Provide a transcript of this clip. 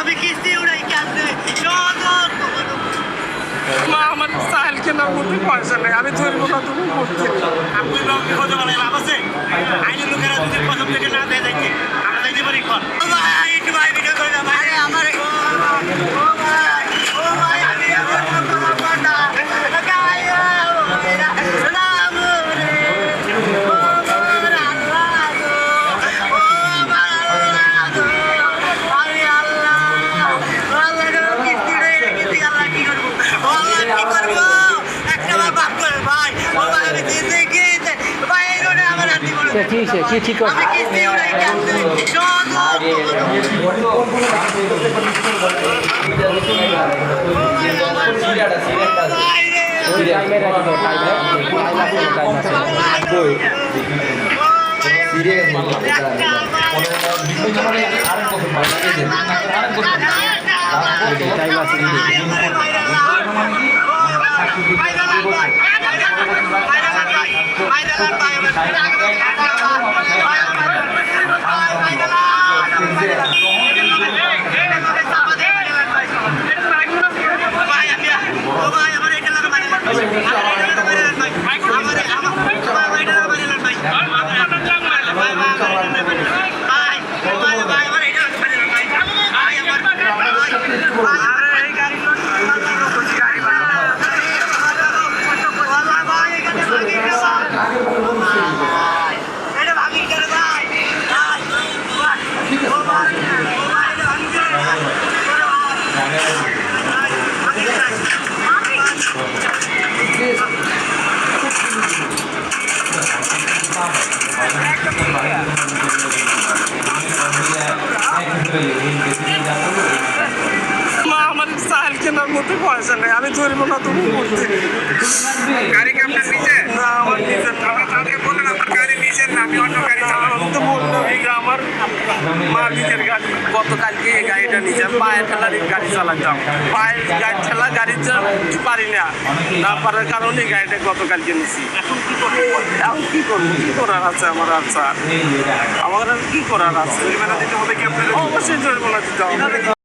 আমি কিস্তি উড়াই কাঁদতে মা আমার সাহেল কেনার মধ্যে পয়সা নেই। আমি ধরবো না, তুমি করতে কি হয়েছে? কি ঠিক করছে? আমি কিস্তি উড়াই কাঁদতে টাইমে রাখি ไปเดินไปมันไม่ได้ก็ไม่ได้ কেনার মধ্যে পয়সা নেই আমি ধরবো না তুমি গাড়ি কি আপনার নিজে না আমার নিজের না মালিকের গাড়ি। গতকালকে এই গাড়িটা নিজে পায়ের ঠেলার গাড়ি চালাতাম পায়ের গাড়ি ঠেলা গাড়ি পারি না। না পারার কারণে গাড়িটা গতকালকে করব? এখন কি করব? কি করার আছে আমার আর স্যার আমার আর কি করার আছে? জরিমানা দিতে হবে কি আপনার অবশ্যই জরিমানা দিতে হবে।